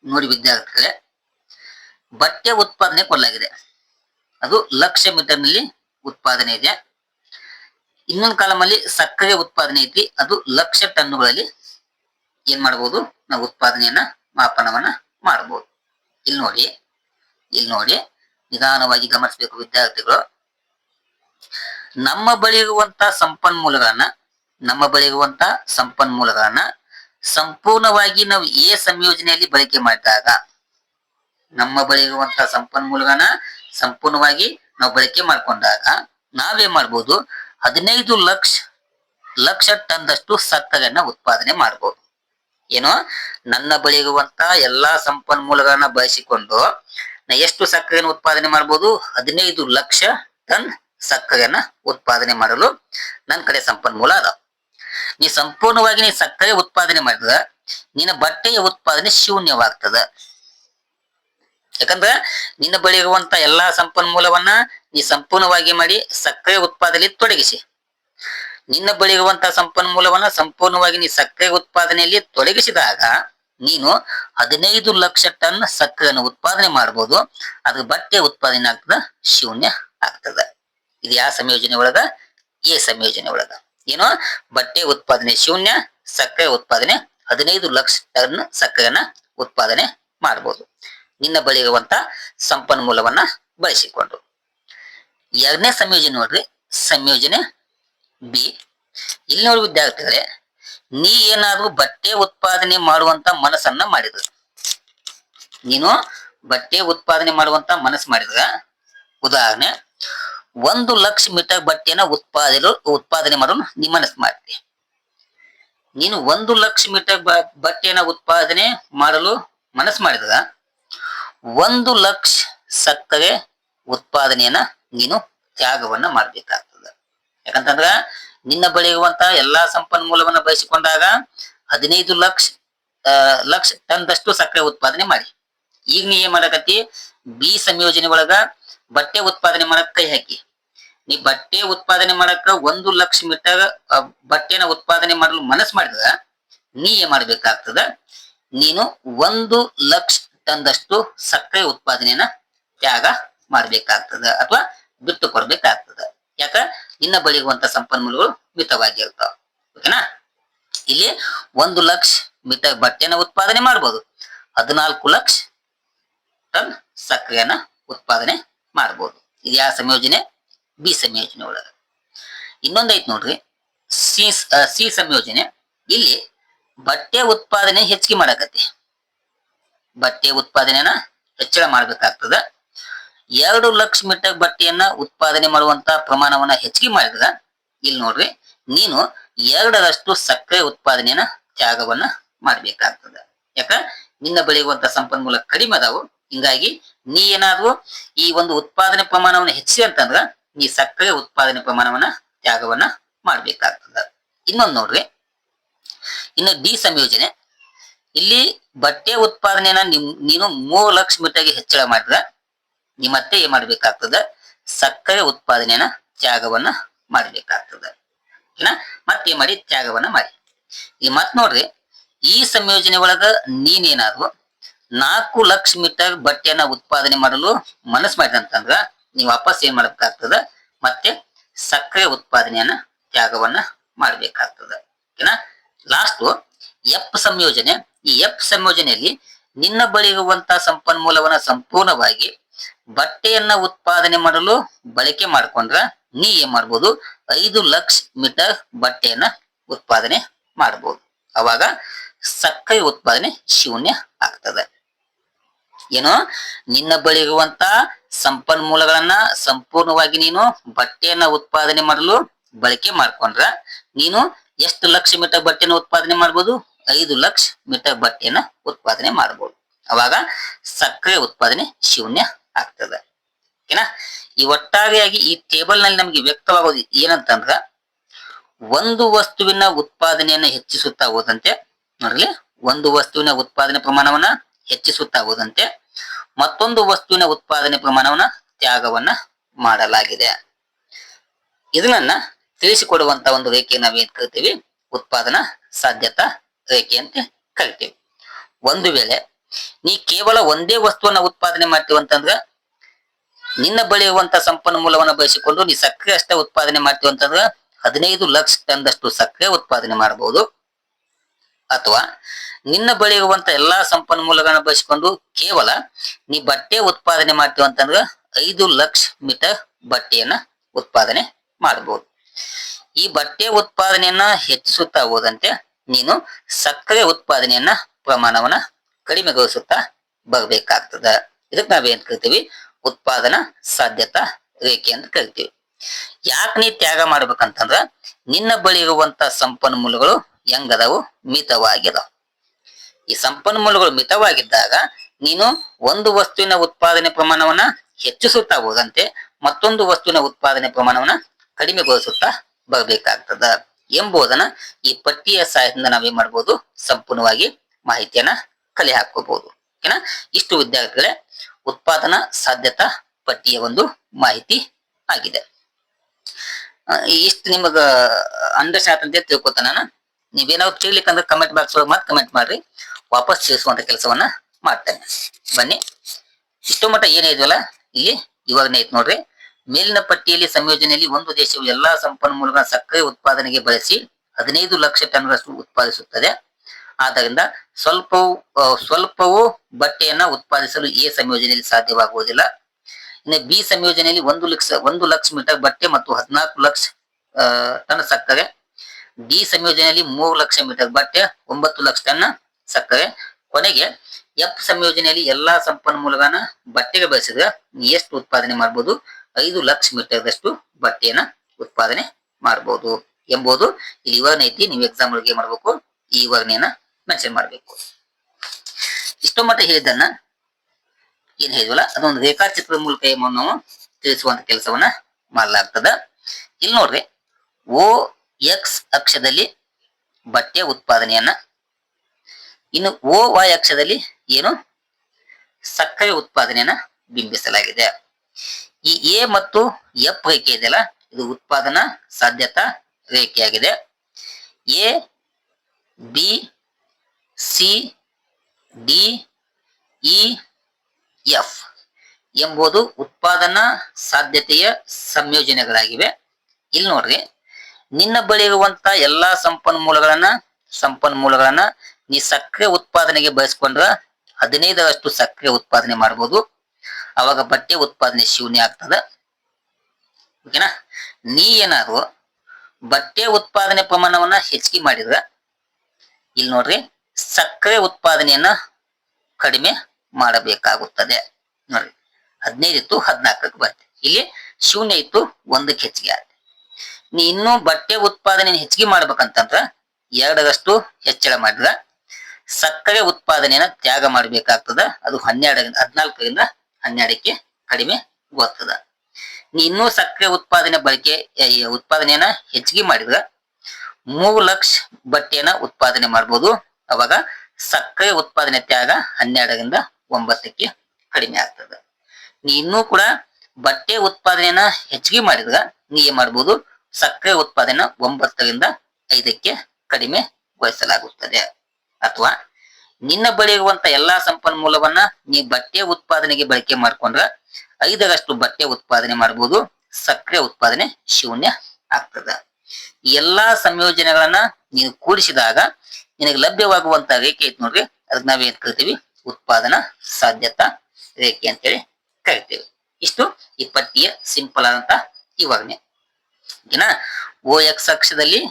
ನೋಡಿ ವಿದ್ಯಾರ್ಥಿಗಳೇ ಬಟ್ಟೆ ಉತ್ಪಾದನೆ ಕೊಲ್ಲಾಗಿದೆ ಅದು ಲಕ್ಷ ಮೀಟರ್ನಲ್ಲಿ ಉತ್ಪಾದನೆ ಇದೆ. ಇನ್ನೊಂದು ಕಾಲಮಲ್ಲಿ ಸಕ್ಕರೆ ಉತ್ಪಾದನೆ ಐತಿ. ಅದು ಲಕ್ಷ ಟನ್ನುಗಳಲ್ಲಿ ಏನ್ ಮಾಡಬಹುದು ನಾವು ಉತ್ಪಾದನೆಯನ್ನ ಮಾಪನವನ್ನ ಮಾಡಬಹುದು ಇಲ್ಲಿ ನೋಡಿ ಇಲ್ಲಿ ನೋಡಿ, ನಿಧಾನವಾಗಿ ಗಮನಿಸಬೇಕು ವಿದ್ಯಾರ್ಥಿಗಳು. ನಮ್ಮ ಬಳಿ ಇರುವಂತ ಸಂಪನ್ಮೂಲಗಳನ್ನ, ನಮ್ಮ ಬಳಿ ಇರುವಂತ ಸಂಪನ್ಮೂಲಗಳನ್ನ ಸಂಪೂರ್ಣವಾಗಿ ನಾವು ಎ ಸಂಯೋಜನೆಯಲ್ಲಿ ಬಳಕೆ ಮಾಡಿದಾಗ ನಮ್ಮ ಬಳಿ ಇರುವಂತ ಸಂಪನ್ಮೂಲಗಳನ್ನ ಸಂಪೂರ್ಣವಾಗಿ ನಾವು ಬಳಕೆ ಮಾಡಿಕೊಂಡಾಗ ನಾವೇನ್ ಮಾಡ್ಬೋದು? ಹದಿನೈದು ಲಕ್ಷ ಲಕ್ಷ ಟನ್ದಷ್ಟು ಸಕ್ಕರೆಯನ್ನ ಉತ್ಪಾದನೆ ಮಾಡ್ಬೋದು. ಏನು? ನನ್ನ ಬಳಿ ಇರುವಂತ ಎಲ್ಲಾ ಸಂಪನ್ಮೂಲಗಳನ್ನ ಬಳಸಿಕೊಂಡು ನಾ ಎಷ್ಟು ಸಕ್ಕರೆಯನ್ನು ಉತ್ಪಾದನೆ ಮಾಡ್ಬೋದು? ಹದಿನೈದು ಲಕ್ಷ ಟನ್ ಸಕ್ಕರೆಯನ್ನ ಉತ್ಪಾದನೆ ಮಾಡಲು ನನ್ನ ಕಡೆ ಸಂಪನ್ಮೂಲ ಅದ ನೀ ಸಂಪೂರ್ಣವಾಗಿ ನೀ ಸಕ್ಕರೆ ಉತ್ಪಾದನೆ ಮಾಡಿದ ನಿನ್ನ ಬಟ್ಟೆಯ ಉತ್ಪಾದನೆ ಶೂನ್ಯವಾಗ್ತದ. ಯಾಕಂದ್ರ ನಿನ್ನ ಬಳಿ ಇರುವಂತ ಎಲ್ಲಾ ಸಂಪನ್ಮೂಲವನ್ನ ನೀ ಸಂಪೂರ್ಣವಾಗಿ ಮಾಡಿ ಸಕ್ಕರೆ ಉತ್ಪಾದನೆ ತೊಡಗಿಸಿ. ನಿನ್ನ ಬಳಿ ಇರುವಂತ ಸಂಪನ್ಮೂಲವನ್ನ ಸಂಪೂರ್ಣವಾಗಿ ನೀ ಸಕ್ಕರೆ ಉತ್ಪಾದನೆಯಲ್ಲಿ ತೊಡಗಿಸಿದಾಗ ನೀನು ಹದಿನೈದು ಲಕ್ಷ ಟನ್ ಸಕ್ಕರೆಯನ್ನು ಉತ್ಪಾದನೆ ಮಾಡಬಹುದು ಅದ್ರ ಬಟ್ಟೆ ಉತ್ಪಾದನೆ ಆಗ್ತದ, ಶೂನ್ಯ ಆಗ್ತದ. ಇದು ಯಾವ ಸಂಯೋಜನೆ ಒಳಗ? ಎ ಸಂಯೋಜನೆ ಒಳಗ. ಏನು? ಬಟ್ಟೆ ಉತ್ಪಾದನೆ, ಶೂನ್ಯ, ಸಕ್ಕರೆ ಉತ್ಪಾದನೆ, ಹದಿನೈದು ಲಕ್ಷ ಟನ್ ಸಕ್ಕರೆಯನ್ನ ಉತ್ಪಾದನೆ ಮಾಡಬಹುದು ನಿನ್ನ ಬಳಿ ಇರುವಂತ ಸಂಪನ್ಮೂಲವನ್ನ ಬಳಸಿಕೊಂಡು. ಎರಡನೇ ಸಂಯೋಜನೆ ನೋಡ್ರಿ. ಸಂಯೋಜನೆ ಬಿ. ಇಲ್ಲಿ ನೋಡಿ ವಿದ್ಯಾರ್ಥಿಗಳೇ, ನೀ ಏನಾದ್ರೂ ಬಟ್ಟೆ ಉತ್ಪಾದನೆ ಮಾಡುವಂತ ಮನಸ್ಸನ್ನ ಮಾಡಿದ್ರು. ನೀನು ಬಟ್ಟೆ ಉತ್ಪಾದನೆ ಮಾಡುವಂತ ಮನಸ್ಸು ಮಾಡಿದ್ರ. ಉದಾಹರಣೆ ಒಂದು ಲಕ್ಷ ಮೀಟರ್ ಬಟ್ಟೆನ ಉತ್ಪಾದನೆ ಉತ್ಪಾದನೆ ಮಾಡಲು ನಿಮ್ಮನಸ್ ಮನಸ್ಸು ಮಾಡ್ತಿ ನೀನು ಒಂದು ಲಕ್ಷ ಮೀಟರ್ ಬಟ್ಟೆಯನ್ನ ಉತ್ಪಾದನೆ ಮಾಡಲು ಮನಸ್ಸು ಮಾಡಿದಾಗ ಒಂದು ಲಕ್ಷ ಸಕ್ಕರೆ ಉತ್ಪಾದನೆಯನ್ನ ನೀನು ತ್ಯಾಗವನ್ನ ಮಾಡ್ಬೇಕಾಗ್ತದ. ಯಾಕಂತಂದ್ರ, ನಿನ್ನ ಬಳಿ ಇರುವಂತಹ ಎಲ್ಲಾ ಸಂಪನ್ಮೂಲವನ್ನ ಬಳಸಿಕೊಂಡಾಗ ಹದಿನೈದು ಲಕ್ಷ ಲಕ್ಷ ಟನ್ದಷ್ಟು ಸಕ್ಕರೆ ಉತ್ಪಾದನೆ ಮಾಡಿ. ಈಗ ನೀ ಏನ್ ಮಾಡಕತ್ತಿ? ಬಿ ಸಂಯೋಜನೆ ಒಳಗ ಬಟ್ಟೆ ಉತ್ಪಾದನೆ ಮಾಡಕ್ ಕೈ ಹಾಕಿ. ನೀ ಬಟ್ಟೆ ಉತ್ಪಾದನೆ ಮಾಡಕ ಒಂದು ಲಕ್ಷ ಮೀಟರ್ ಬಟ್ಟೆನ ಉತ್ಪಾದನೆ ಮಾಡಲು ಮನಸ್ಸು ಮಾಡಿದ ನೀ ಏನ್ ಮಾಡ್ಬೇಕಾಗ್ತದ. ನೀನು ಒಂದು ಲಕ್ಷ ಟನ್ದಷ್ಟು ಸಕ್ಕರೆ ಉತ್ಪಾದನೆಯನ್ನ ತ್ಯಾಗ ಮಾಡ್ಬೇಕಾಗ್ತದ ಅಥವಾ ಬಿಟ್ಟು ಕೊಡ್ಬೇಕಾಗ್ತದ. ಯಾಕ? ನಿನ್ನ ಬಳಿಗುವಂತ ಸಂಪನ್ಮೂಲಗಳು ಮಿತವಾಗಿರ್ತಾವ. ಓಕೆನಾ? ಇಲ್ಲಿ ಒಂದು ಲಕ್ಷ ಮಿತ ಬಟ್ಟೆನ ಉತ್ಪಾದನೆ ಮಾಡ್ಬೋದು. ಹದಿನಾಲ್ಕು ಲಕ್ಷ ಟನ್ ಸಕ್ಕರೆಯನ್ನ ಉತ್ಪಾದನೆ ಮಾಡ್ಬೋದು. ಇದು ಯಾವ ಸಂಯೋಜನೆ? ಬಿ ಸಂಯೋಜನೆ ಒಳಗ. ಇನ್ನೊಂದ್ ಐತ್ ನೋಡ್ರಿ. ಸಿ ಸಿ ಸಂಯೋಜನೆ. ಇಲ್ಲಿ ಬಟ್ಟೆ ಉತ್ಪಾದನೆ ಹೆಚ್ಚಿಗೆ ಮಾಡಕತ್ತೆ. ಬಟ್ಟೆ ಉತ್ಪಾದನೆನ ಹೆಚ್ಚಳ ಮಾಡ್ಬೇಕಾಗ್ತದ. ಎರಡು ಲಕ್ಷ ಮೀಟರ್ ಬಟ್ಟೆಯನ್ನ ಉತ್ಪಾದನೆ ಮಾಡುವಂತ ಪ್ರಮಾಣವನ್ನ ಹೆಚ್ಚಿಗೆ ಮಾಡಿದ ಇಲ್ಲಿ ನೋಡ್ರಿ, ನೀನು ಎರಡರಷ್ಟು ಸಕ್ಕರೆ ಉತ್ಪಾದನೆಯನ್ನ ತ್ಯಾಗವನ್ನ ಮಾಡ್ಬೇಕಾಗ್ತದ. ಯಾಕ? ನಿನ್ನ ಬೆಳೆಯುವಂತ ಸಂಪನ್ಮೂಲ ಕಡಿಮೆ ಅದಾವು. ಹಿಂಗಾಗಿ ನೀ ಏನಾದ್ರೂ ಈ ಒಂದು ಉತ್ಪಾದನೆ ಪ್ರಮಾಣವನ್ನು ಹೆಚ್ಚಿ ಅಂತಂದ್ರ ನೀ ಸಕ್ಕರೆ ಉತ್ಪಾದನೆ ಪ್ರಮಾಣವನ್ನ ತ್ಯಾಗವನ್ನ ಮಾಡ್ಬೇಕಾಗ್ತದ. ಇನ್ನೊಂದು ನೋಡ್ರಿ, ಇನ್ನು ಡಿ ಸಂಯೋಜನೆ. ಇಲ್ಲಿ ಬಟ್ಟೆ ಉತ್ಪಾದನೆಯನ್ನ ನಿಮ್, ನೀನು ಮೂರು ಲಕ್ಷ ಮೀಟರ್ಗೆ ಹೆಚ್ಚಳ ಮಾಡಿದ್ರ ನೀ ಮತ್ತೆ ಏನ್ ಮಾಡ್ಬೇಕಾಗ್ತದ? ಸಕ್ಕರೆ ಉತ್ಪಾದನೆಯನ್ನ ತ್ಯಾಗವನ್ನ ಮಾಡ್ಬೇಕಾಗ್ತದ. ಮತ್ತೆ ಮಾಡಿ? ತ್ಯಾಗವನ್ನ ಮಾಡಿ. ಈ ಮತ್ ನೋಡ್ರಿ, ಈ ಸಂಯೋಜನೆ ಒಳಗ ನೀನೇನಾದ್ರು ನಾಲ್ಕು ಲಕ್ಷ ಮೀಟರ್ ಬಟ್ಟೆಯನ್ನ ಉತ್ಪಾದನೆ ಮಾಡಲು ಮನಸ್ಸು ಮಾಡಿದಂತಂದ್ರ ನೀವು ವಾಪಸ್ ಏನ್ ಮಾಡ್ಬೇಕಾಗ್ತದ? ಮತ್ತೆ ಸಕ್ಕರೆ ಉತ್ಪಾದನೆಯನ್ನ ತ್ಯಾಗವನ್ನ ಮಾಡ್ಬೇಕಾಗ್ತದ. ಓಕೆನಾ? ಲಾಸ್ಟ್ ಎಪ್ ಸಂಯೋಜನೆ. ಈ ಎಪ್ ಸಂಯೋಜನೆಯಲ್ಲಿ ನಿನ್ನ ಬಳಿ ಇರುವಂತ ಸಂಪನ್ಮೂಲವನ್ನ ಸಂಪೂರ್ಣವಾಗಿ ಬಟ್ಟೆಯನ್ನ ಉತ್ಪಾದನೆ ಮಾಡಲು ಬಳಕೆ ಮಾಡ್ಕೊಂಡ್ರ ನೀ ಏನ್ ಮಾಡ್ಬೋದು? ಐದು ಲಕ್ಷ ಮೀಟರ್ ಬಟ್ಟೆಯನ್ನ ಉತ್ಪಾದನೆ ಮಾಡಬಹುದು ಅವಾಗ ಸಕ್ಕರೆ ಉತ್ಪಾದನೆ ಶೂನ್ಯ ಆಗ್ತದೆ. ಏನು? ನಿನ್ನ ಬಳಿ ಇರುವಂತ ಸಂಪನ್ಮೂಲಗಳನ್ನ ಸಂಪೂರ್ಣವಾಗಿ ನೀನು ಬಟ್ಟೆಯನ್ನ ಉತ್ಪಾದನೆ ಮಾಡಲು ಬಳಕೆ ಮಾಡ್ಕೊಂಡ್ರ, ನೀನು ಎಷ್ಟು ಲಕ್ಷ ಮೀಟರ್ ಬಟ್ಟೆನ ಉತ್ಪಾದನೆ ಮಾಡ್ಬೋದು? ಐದು ಲಕ್ಷ ಮೀಟರ್ ಬಟ್ಟೆಯನ್ನ ಉತ್ಪಾದನೆ ಮಾಡ್ಬೋದು. ಅವಾಗ ಸಕ್ಕರೆ ಉತ್ಪಾದನೆ ಶೂನ್ಯ ಆಗ್ತದೆ. ಓಕೆನಾ? ಈ ಒಟ್ಟಾರೆಯಾಗಿ ಈ ಟೇಬಲ್ನಲ್ಲಿ ನಮಗೆ ವ್ಯಕ್ತವಾಗೋದು ಏನಂತಂದ್ರ, ಒಂದು ವಸ್ತುವಿನ ಉತ್ಪಾದನೆಯನ್ನ ಹೆಚ್ಚಿಸುತ್ತಾ ಹೋದಂತೆ, ನೋಡ್ರಿ, ಒಂದು ವಸ್ತುವಿನ ಉತ್ಪಾದನೆ ಪ್ರಮಾಣವನ್ನ ಹೆಚ್ಚಿಸುತ್ತಾ ಹೋದಂತೆ ಮತ್ತೊಂದು ವಸ್ತುವಿನ ಉತ್ಪಾದನೆ ಪ್ರಮಾಣವನ್ನ ತ್ಯಾಗವನ್ನ ಮಾಡಲಾಗಿದೆ. ಇದನ್ನ ತಿಳಿಸಿಕೊಡುವಂತ ಒಂದು ರೇಖೆ ನಾವೇನ್ ಕರಿತೀವಿ? ಉತ್ಪಾದನಾ ಸಾಧ್ಯತಾ ರೇಖೆ ಅಂತ ಕರಿತೀವಿ. ಒಂದು ವೇಳೆ ನೀ ಕೇವಲ ಒಂದೇ ವಸ್ತುವನ್ನ ಉತ್ಪಾದನೆ ಮಾಡ್ತೀವಿ ಅಂತಂದ್ರ ನಿನ್ನ ಬಳಿ ಇರುವಂತ ಸಂಪನ್ಮೂಲವನ್ನ ಬಳಸಿಕೊಂಡು ನೀ ಸಕ್ಕರೆ ಅಷ್ಟೇ ಉತ್ಪಾದನೆ ಮಾಡ್ತೀವಿ ಅಂತಂದ್ರ ಹದಿನೈದು ಲಕ್ಷ ತಂದಷ್ಟು ಸಕ್ಕರೆ ಉತ್ಪಾದನೆ ಮಾಡಬಹುದು. ಅಥವಾ ನಿನ್ನ ಬಳಿ ಇರುವಂತ ಎಲ್ಲಾ ಸಂಪನ್ಮೂಲಗಳನ್ನ ಬಳಸಿಕೊಂಡು ಕೇವಲ ನೀ ಬಟ್ಟೆ ಉತ್ಪಾದನೆ ಮಾಡ್ತೀವಿ ಅಂತಂದ್ರ ಐದು ಲಕ್ಷ ಮೀಟರ್ ಬಟ್ಟೆಯನ್ನ ಉತ್ಪಾದನೆ ಮಾಡಬಹುದು ಈ ಬಟ್ಟೆ ಉತ್ಪಾದನೆಯನ್ನ ಹೆಚ್ಚಿಸುತ್ತಾ ಹೋದಂತೆ ನೀನು ಸಕ್ಕರೆ ಉತ್ಪಾದನೆಯನ್ನ ಪ್ರಮಾಣವನ್ನ ಕಡಿಮೆಗೊಳಿಸುತ್ತಾ ಬರಬೇಕಾಗ್ತದ. ಇದಕ್ ನಾವೇನ್ ಕರಿತೀವಿ? ಉತ್ಪಾದನಾ ಸಾಧ್ಯತಾ ರೇಖೆ ಅಂತ ಕರಿತೀವಿ. ಯಾಕೆ ನೀ ತ್ಯಾಗ ಮಾಡ್ಬೇಕಂತಂದ್ರ ನಿನ್ನ ಬಳಿ ಇರುವಂತ ಸಂಪನ್ಮೂಲಗಳು ಹೆಂಗದಾವು? ಮಿತವಾಗಿದವು. ಈ ಸಂಪನ್ಮೂಲಗಳು ಮಿತವಾಗಿದ್ದಾಗ ನೀನು ಒಂದು ವಸ್ತುವಿನ ಉತ್ಪಾದನೆ ಪ್ರಮಾಣವನ್ನ ಹೆಚ್ಚಿಸುತ್ತಾ ಹೋದಂತೆ ಮತ್ತೊಂದು ವಸ್ತುವಿನ ಉತ್ಪಾದನೆ ಪ್ರಮಾಣವನ್ನ ಕಡಿಮೆಗೊಳಿಸುತ್ತಾ ಬರಬೇಕಾಗ್ತದ ಎಂಬುದನ್ನ ಈ ಪಟ್ಟಿಯ ಸಹಾಯದಿಂದ ನಾವೇನ್ ಮಾಡ್ಬೋದು? ಸಂಪೂರ್ಣವಾಗಿ ಮಾಹಿತಿಯನ್ನ ಕಲೆ ಹಾಕೋಬಹುದು ಓಕೆನಾ ಇಷ್ಟು ವಿದ್ಯಾರ್ಥಿಗಳೇ, ಉತ್ಪಾದನಾ ಸಾಧ್ಯತಾ ಪಟ್ಟಿಯ ಒಂದು ಮಾಹಿತಿ ಆಗಿದೆ. ಇಷ್ಟು ನಿಮಗ ಅಂಡರ್ಸ್ಟ್ಯಾಂಡ್ ಅಂತ ತಿಳ್ಕೊತ ನಾನು. ನೀವೇನಾದ್ರು ತಿಳಿಲಿಕ್ಕಂದ್ರೆ ಕಮೆಂಟ್ ಬಾಕ್ಸ್ ಒಳಗೆ ಮತ್ತೆ ಕಮೆಂಟ್ ಮಾಡ್ರಿ. ವಾಪಸ್ ತಿಳಿಸುವಂತ ಕೆಲಸವನ್ನ ಮಾಡ್ತೇನೆ. ಬನ್ನಿ. ಇಷ್ಟು ಮಟ್ಟ ಏನಿದೆಯಲ್ಲ ಇಲ್ಲಿ ಇವಾಗನೇ ಐತೆ ನೋಡ್ರಿ. ಮೇಲಿನ ಪಟ್ಟಿಯಲ್ಲಿ ಸಂಯೋಜನೆಯಲ್ಲಿ ಒಂದು ದೇಶವು ಎಲ್ಲಾ ಸಂಪನ್ಮೂಲಗಳ ಸಕ್ಕರೆ ಉತ್ಪಾದನೆಗೆ ಬಳಸಿ ಹದಿನೈದು ಲಕ್ಷ ಟನ್ಗಳಷ್ಟು ಉತ್ಪಾದಿಸುತ್ತದೆ. ಆದ್ದರಿಂದ ಸ್ವಲ್ಪವು ಸ್ವಲ್ಪವೂ ಬಟ್ಟೆಯನ್ನ ಉತ್ಪಾದಿಸಲು ಎ ಸಂಯೋಜನೆಯಲ್ಲಿ ಸಾಧ್ಯವಾಗುವುದಿಲ್ಲ. ಇನ್ನು ಬಿ ಸಂಯೋಜನೆಯಲ್ಲಿ ಒಂದು ಲಕ್ಷ ಒಂದು ಲಕ್ಷ ಮೀಟರ್ ಬಟ್ಟೆ ಮತ್ತು ಹದಿನಾಲ್ಕು ಲಕ್ಷ ಟನ್ ಸಕ್ಕರೆ ಡಿ ಸಂಯೋಜನೆಯಲ್ಲಿ ಮೂರು ಲಕ್ಷ ಮೀಟರ್ ಬಟ್ಟೆ ಒಂಬತ್ತು ಲಕ್ಷ ಟನ್ ಸಕ್ಕರೆ. ಕೊನೆಗೆ ಎಫ್ ಸಂಯೋಜನೆಯಲ್ಲಿ ಎಲ್ಲಾ ಸಂಪನ್ಮೂಲಗಳನ್ನ ಬಟ್ಟೆಗೆ ಬಳಸಿದ್ರೆ ಎಷ್ಟು ಉತ್ಪಾದನೆ ಮಾಡಬಹುದು ಐದು ಲಕ್ಷ ಮೀಟರ್ದಷ್ಟು ಬಟ್ಟೆಯನ್ನ ಉತ್ಪಾದನೆ ಮಾಡಬಹುದು ಎಂಬುದು ಇಲ್ಲಿ ವಿವರಣೆ ಐತಿ. ನೀವು ಎಕ್ಸಾಮ್ ಒಳಗೆ ಮಾಡಬೇಕು? ಈ ವಿವರಣೆಯನ್ನ ಮೆನ್ಷನ್ ಮಾಡಬೇಕು. ಇಷ್ಟೋ ಮಟ್ಟ ಹೇಳಿದ್ದನ್ನ ಏನ್ ಹೇಳಿದ್ವಲ್ಲ? ಅದೊಂದು ರೇಖಾಚಿತ್ರದ ಮೂಲಕ ನಾವು ತಿಳಿಸುವಂತ ಕೆಲಸವನ್ನ ಮಾಡಲಾಗ್ತದ. ಇಲ್ಲಿ ನೋಡ್ರಿ, ಓ ಎಕ್ಸ್ ಅಕ್ಷದಲ್ಲಿ ಬಟ್ಟೆ ಉತ್ಪಾದನೆಯನ್ನ, ಇನ್ನು ಓ ವೈ ಅಕ್ಷದಲ್ಲಿ ಏನು? ಸಕ್ಕರೆ ಉತ್ಪಾದನೆಯನ್ನ ಬಿಂಬಿಸಲಾಗಿದೆ. ಈ ಎ ಮತ್ತು ಎಫ್ ರೇಖೆ ಇದೆಯಲ್ಲ, ಇದು ಉತ್ಪಾದನಾ ಸಾಧ್ಯತಾ ರೇಖೆಯಾಗಿದೆ. A B C D E F ಎಂಬುದು ಉತ್ಪಾದನಾ ಸಾಧ್ಯತೆಯ ಸಂಯೋಜನೆಗಳಾಗಿವೆ. ಇಲ್ಲಿ ನೋಡ್ರಿ. ನಿನ್ನ ಬಳಿ ಇರುವಂತ ಎಲ್ಲಾ ಸಂಪನ್ಮೂಲಗಳನ್ನ ಸಂಪನ್ಮೂಲಗಳನ್ನ ನೀ ಸಕ್ಕರೆ ಉತ್ಪಾದನೆಗೆ ಬಯಸ್ಕೊಂಡ್ರ ಹದಿನೈದರಷ್ಟು ಸಕ್ಕರೆ ಉತ್ಪಾದನೆ ಮಾಡ್ಬೋದು. ಅವಾಗ ಬಟ್ಟೆ ಉತ್ಪಾದನೆ ಶೂನ್ಯ ಆಗ್ತದ. ಓಕೆನಾ? ನೀ ಏನಾದ್ರು ಬಟ್ಟೆ ಉತ್ಪಾದನೆ ಪ್ರಮಾಣವನ್ನ ಹೆಚ್ಚಿಗೆ ಮಾಡಿದ್ರ ಇಲ್ಲಿ ನೋಡ್ರಿ ಸಕ್ಕರೆ ಉತ್ಪಾದನೆಯನ್ನ ಕಡಿಮೆ ಮಾಡಬೇಕಾಗುತ್ತದೆ. ನೋಡ್ರಿ, ಹದಿನೈದು ಇತ್ತು ಹದಿನಾಲ್ಕಕ್ಕೆ ಬರುತ್ತೆ. ಇಲ್ಲಿ ಶೂನ್ಯ ಇತ್ತು ಒಂದಕ್ಕೆ ಹೆಚ್ಚಿಗೆ ಆಗುತ್ತೆ ನೀ ಇನ್ನೂ ಬಟ್ಟೆ ಉತ್ಪಾದನೆ ಹೆಚ್ಚಿಗೆ ಮಾಡ್ಬೇಕಂತಂದ್ರ ಎರಡರಷ್ಟು ಹೆಚ್ಚಳ ಮಾಡಿದ. ಸಕ್ಕರೆ ಉತ್ಪಾದನೆಯನ್ನ ತ್ಯಾಗ ಮಾಡಬೇಕಾಗ್ತದ. ಅದು ಹನ್ನೆರಡರಿಂದ ಹದಿನಾಲ್ಕರಿಂದ ಹನ್ನೆರಡಕ್ಕೆ ಕಡಿಮೆ ಗೊತ್ತದ ನೀ ಇನ್ನೂ ಸಕ್ಕರೆ ಉತ್ಪಾದನೆ ಬಳಕೆ ಉತ್ಪಾದನೆಯನ್ನ ಹೆಚ್ಚಿಗೆ ಮಾಡಿದ್ರ ಮೂರು ಲಕ್ಷ ಬಟ್ಟೆಯನ್ನ ಉತ್ಪಾದನೆ ಮಾಡ್ಬೋದು. ಅವಾಗ ಸಕ್ಕರೆ ಉತ್ಪಾದನೆ ತ್ಯಾಗ ಹನ್ನೆರಡರಿಂದ ಒಂಬತ್ತಕ್ಕೆ ಕಡಿಮೆ ಆಗ್ತದ. ನೀ ಇನ್ನೂ ಕೂಡ ಬಟ್ಟೆ ಉತ್ಪಾದನೆಯನ್ನ ಹೆಚ್ಚಿಗೆ ಮಾಡಿದ್ರ ನೀ ಏನ್ ಮಾಡ್ಬೋದು? ಸಕ್ಕರೆ ಉತ್ಪಾದನೆ ಒಂಬತ್ತರಿಂದ ಐದಕ್ಕೆ ಕಡಿಮೆಗೊಳಿಸಲಾಗುತ್ತದೆ ಅಥವಾ ನಿನ್ನ ಬಳಿ ಇರುವಂತ ಎಲ್ಲಾ ಸಂಪನ್ಮೂಲವನ್ನ ನೀ ಬಟ್ಟೆ ಉತ್ಪಾದನೆಗೆ ಬಳಕೆ ಮಾಡ್ಕೊಂಡ್ರ ಐದರಷ್ಟು ಬಟ್ಟೆ ಉತ್ಪಾದನೆ ಮಾಡಬಹುದು ಸಕ್ಕರೆ ಉತ್ಪಾದನೆ ಶೂನ್ಯ ಆಗ್ತದ. ಎಲ್ಲಾ ಸಂಯೋಜನೆಗಳನ್ನ ನೀನು ಕೂಡಿಸಿದಾಗ ನಿನಗೆ ಲಭ್ಯವಾಗುವಂತ ರೇಖೆ ಐತಿ ನೋಡ್ರಿ, ಅದಕ್ಕೆ ನಾವೇನ್ ಕರಿತೀವಿ? ಉತ್ಪಾದನಾ ಸಾಧ್ಯತಾ ರೇಖೆ ಅಂತೇಳಿ ಕರಿತೇವೆ. ಇಷ್ಟು ಈ ಪಟ್ಟಿಯ ಸಿಂಪಲ್ ಆದಂತ ವಿವರಣೆ ಓಕೆನಾ ಓ ಎಕ್ಸ್ ಅಕ್ಷದಲ್ಲಿ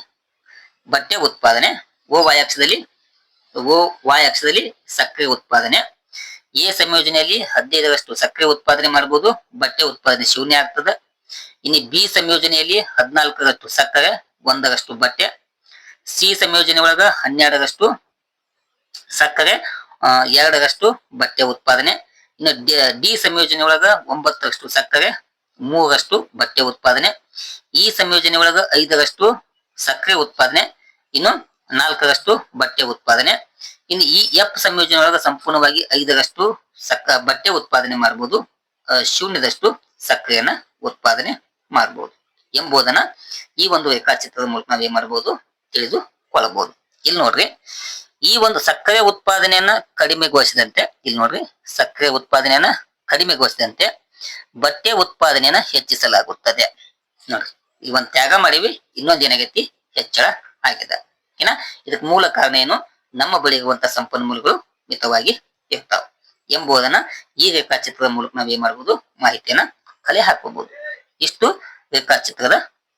ಬಟ್ಟೆ ಉತ್ಪಾದನೆ, ಓ ವೈ ಅಕ್ಷದಲ್ಲಿ, ಓ ವಾಯ್ ಅಕ್ಷದಲ್ಲಿ ಸಕ್ಕರೆ ಉತ್ಪಾದನೆ. ಎ ಸಂಯೋಜನೆಯಲ್ಲಿ ಹದಿನೈದರಷ್ಟು ಸಕ್ಕರೆ ಉತ್ಪಾದನೆ ಮಾಡಬಹುದು ಬಟ್ಟೆ ಉತ್ಪಾದನೆ ಶೂನ್ಯ ಆಗ್ತದೆ. ಇನ್ನು ಬಿ ಸಂಯೋಜನೆಯಲ್ಲಿ ಹದಿನಾಲ್ಕರಷ್ಟು ಸಕ್ಕರೆ, ಒಂದರಷ್ಟು ಬಟ್ಟೆ. ಸಿ ಸಂಯೋಜನೆ ಒಳಗ ಹನ್ನೆರಡರಷ್ಟು ಸಕ್ಕರೆ ಎರಡರಷ್ಟು ಬಟ್ಟೆ ಉತ್ಪಾದನೆ. ಇನ್ನು ಡಿ- ಡಿ ಸಂಯೋಜನೆ ಒಳಗ ಒಂಬತ್ತರಷ್ಟು ಸಕ್ಕರೆ, ಮೂರರಷ್ಟು ಬಟ್ಟೆ ಉತ್ಪಾದನೆ. ಈ ಸಂಯೋಜನೆ ಒಳಗ ಐದರಷ್ಟು ಸಕ್ಕರೆ ಉತ್ಪಾದನೆ, ಇನ್ನು ನಾಲ್ಕರಷ್ಟು ಬಟ್ಟೆ ಉತ್ಪಾದನೆ. ಇನ್ನು ಈ ಎಫ್ ಸಂಯೋಜನೆ ಒಳಗ ಸಂಪೂರ್ಣವಾಗಿ ಐದರಷ್ಟು ಸಕ್ಕ ಬಟ್ಟೆ ಉತ್ಪಾದನೆ ಮಾಡಬಹುದು ಶೂನ್ಯದಷ್ಟು ಸಕ್ಕರೆಯನ್ನ ಉತ್ಪಾದನೆ ಮಾಡಬಹುದು ಎಂಬುದನ್ನ ಈ ಒಂದು ರೇಖಾಚಿತ್ರದ ಮೂಲಕ ನಾವ್ ಏನ್ ಮಾಡಬಹುದು ತಿಳಿದುಕೊಳ್ಳಬಹುದು ಇಲ್ಲಿ ನೋಡ್ರಿ, ಈ ಒಂದು ಸಕ್ಕರೆ ಉತ್ಪಾದನೆಯನ್ನ ಕಡಿಮೆಗೊಳಿಸಿದಂತೆ ಇಲ್ಲಿ ನೋಡ್ರಿ, ಸಕ್ಕರೆ ಉತ್ಪಾದನೆಯನ್ನ ಕಡಿಮೆಗೊಳಿಸಿದಂತೆ ಬಟ್ಟೆ ಉತ್ಪಾದನೆಯನ್ನ ಹೆಚ್ಚಿಸಲಾಗುತ್ತದೆ. ನೋಡ್ರಿ. ಈ ಒಂದ್ ತ್ಯಾಗ ಮಾಡಿವಿ, ಇನ್ನೊಂದ್ ಏನಾಗೈತಿ? ಹೆಚ್ಚಳ ಆಗಿದೆ. ಏನ? ಇದಕ್ ಮೂಲ ಕಾರಣ ಏನು? ನಮ್ಮ ಬಳಿ ಇರುವಂತ ಸಂಪನ್ಮೂಲಗಳು ಮಿತವಾಗಿ ಇರ್ತಾವ. ಎಂಬುದನ್ನ ಈ ರೇಖಾಚಿತ್ರದ ಮೂಲಕ ನಾವ್ ಏನ್ ಮಾಡಬಹುದು ಮಾಹಿತಿಯನ್ನ ಕಲೆ ಹಾಕಬಹುದು ಇಷ್ಟು ರೇಖಾಚಿತ್ರದ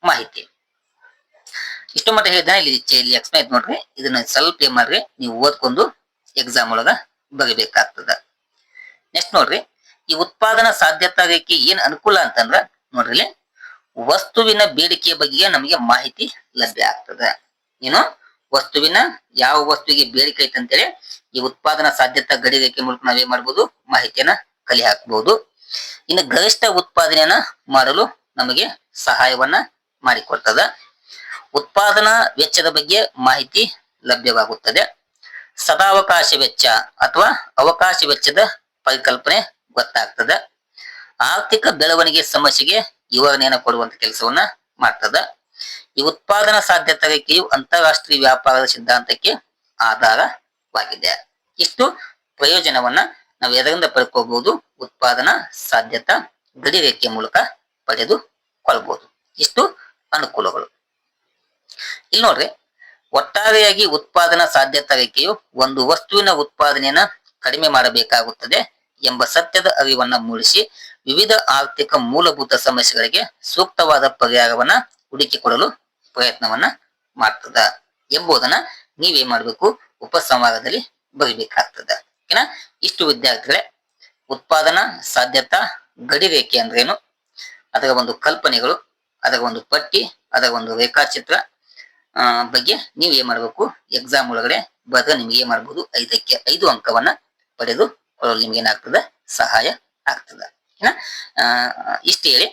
ಮಾಹಿತಿ. ಇಷ್ಟು ಮಟ್ಟ ಹೇಳಿದ್ರೆ ಇಲ್ಲಿ ಇಲ್ಲಿ ಎಕ್ಸ್ಪ್ಲೈನ್ ನೋಡ್ರಿ. ಇದನ್ನ ಸ್ವಲ್ಪ ಏನ್ ಮಾಡ್ರಿ, ನೀವು ಓದ್ಕೊಂಡು ಎಕ್ಸಾಮ್ ಒಳಗ ಬರಿಬೇಕಾಗ್ತದ. ನೆಕ್ಸ್ಟ್ ನೋಡ್ರಿ, ಈ ಉತ್ಪಾದನಾ ಸಾಧ್ಯತಾ ರೇಖೆ ಏನ್ ಅನುಕೂಲ ಅಂತಂದ್ರ, ನೋಡ್ರಿ ವಸ್ತುವಿನ ಬೇಡಿಕೆಯ ಬಗ್ಗೆ ನಮಗೆ ಮಾಹಿತಿ ಲಭ್ಯ ಆಗ್ತದೆ. ಏನು? ವಸ್ತುವಿನ ಯಾವ ವಸ್ತುವಿಗೆ ಬೇಡಿಕೆ ಐತೆ ಅಂತೇಳಿ ಈ ಉತ್ಪಾದನಾ ಸಾಧ್ಯತಾ ಗಡಿ ರೇಖೆ ಮೂಲಕ ನಾವೇನ್ ಮಾಡ್ಬೋದು? ಮಾಹಿತಿಯನ್ನ ಕಲೆ ಹಾಕಬಹುದು ಇನ್ನು ಗರಿಷ್ಠ ಉತ್ಪಾದನೆಯನ್ನ ಮಾಡಲು ನಮಗೆ ಸಹಾಯವನ್ನ ಮಾಡಿಕೊಡ್ತದ. ಉತ್ಪಾದನಾ ವೆಚ್ಚದ ಬಗ್ಗೆ ಮಾಹಿತಿ ಲಭ್ಯವಾಗುತ್ತದೆ. ಸದಾವಕಾಶ ವೆಚ್ಚ ಅಥವಾ ಅವಕಾಶ ವೆಚ್ಚದ ಪರಿಕಲ್ಪನೆ ಗೊತ್ತಾಗ್ತದೆ. ಆರ್ಥಿಕ ಬೆಳವಣಿಗೆ ಸಮಸ್ಯೆಗೆ ವಿವರಣೆಯನ್ನು ಕೊಡುವಂತ ಕೆಲಸವನ್ನ ಮಾಡ್ತದ. ಈ ಉತ್ಪಾದನಾ ಸಾಧ್ಯತೆ ರೇಖೆಯು ಅಂತಾರಾಷ್ಟ್ರೀಯ ವ್ಯಾಪಾರದ ಸಿದ್ಧಾಂತಕ್ಕೆ ಆಧಾರವಾಗಿದೆ. ಇಷ್ಟು ಪ್ರಯೋಜನವನ್ನ ನಾವು ಎದರಿಂದ ಪಡ್ಕೋಬಹುದು? ಉತ್ಪಾದನಾ ಸಾಧ್ಯತಾ ಗಡಿ ರೇಖೆಯ ಮೂಲಕ ಪಡೆದುಕೊಳ್ಬಹುದು ಇಷ್ಟು ಅನುಕೂಲಗಳು. ಇಲ್ಲಿ ನೋಡ್ರಿ, ಒಟ್ಟಾರೆಯಾಗಿ ಉತ್ಪಾದನಾ ಸಾಧ್ಯತಾ ರೇಖೆಯು ಒಂದು ವಸ್ತುವಿನ ಉತ್ಪಾದನೆಯನ್ನ ಕಡಿಮೆ ಮಾಡಬೇಕಾಗುತ್ತದೆ ಎಂಬ ಸತ್ಯದ ಅರಿವನ್ನ ಮೂಡಿಸಿ ವಿವಿಧ ಆರ್ಥಿಕ ಮೂಲಭೂತ ಸಮಸ್ಯೆಗಳಿಗೆ ಸೂಕ್ತವಾದ ಪರಿಹಾರವನ್ನ ಹುಡುಕಿಕೊಡಲು ಪ್ರಯತ್ನವನ್ನ ಮಾಡ್ತದ ಎಂಬುದನ್ನ ನೀವೇ ಮಾಡಬೇಕು. ಉಪಸಂಹಾರದಲ್ಲಿ ಬರಿಬೇಕಾಗ್ತದ. ಓಕೆನಾ? ಇಷ್ಟು ವಿದ್ಯಾರ್ಥಿಗಳೇ, ಉತ್ಪಾದನಾ ಸಾಧ್ಯತಾ ಗಡಿ ರೇಖೆ ಅಂದ್ರೇನು? ಅದರ ಒಂದು ಕಲ್ಪನೆಗಳು, ಅದರ ಒಂದು ಪಟ್ಟಿ, ಅದರ ಒಂದು ರೇಖಾಚಿತ್ರ ಬಗ್ಗೆ ನೀವು ಏನ್ ಮಾಡ್ಬೇಕು. ಎಕ್ಸಾಮ್ ಒಳಗಡೆ ಬರೆದ ನಿಮ್ಗೆ ಏನ್ ಮಾಡ್ಬೋದು? ಐದಕ್ಕೆ ಐದು ಅಂಕವನ್ನ ಪಡೆದು ನಿಮ್ಗೆ ಏನಾಗ್ತದೆ? ಸಹಾಯ ಆಗ್ತದ. ಇಷ್ಟು ಹೇಳಿ.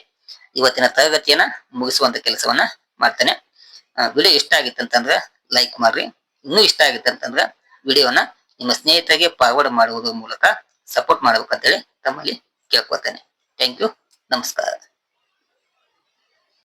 ಇವತ್ತಿನ ತರಗತಿಯನ್ನ ಮುಗಿಸುವಂತ ಕೆಲಸವನ್ನ ಮಾಡ್ತೇನೆ. ವಿಡಿಯೋ ಇಷ್ಟ ಆಗಿತ್ತಂತಂದ್ರೆ ಲೈಕ್ ಮಾಡ್ರಿ. ಇನ್ನೂ ಇಷ್ಟ ಆಗಿತ್ತಂತಂದ್ರೆ ವಿಡಿಯೋನ ನಿಮ್ಮ ಸ್ನೇಹಿತರಿಗೆ ಫಾರ್ವರ್ಡ್ ಮಾಡುವುದರ ಮೂಲಕ ಸಪೋರ್ಟ್ ಮಾಡ್ಬೇಕಂತೇಳಿ ತಮ್ಮಲ್ಲಿ ಕೇಳ್ಕೊತೇನೆ ಥ್ಯಾಂಕ್ ಯು ನಮಸ್ಕಾರ.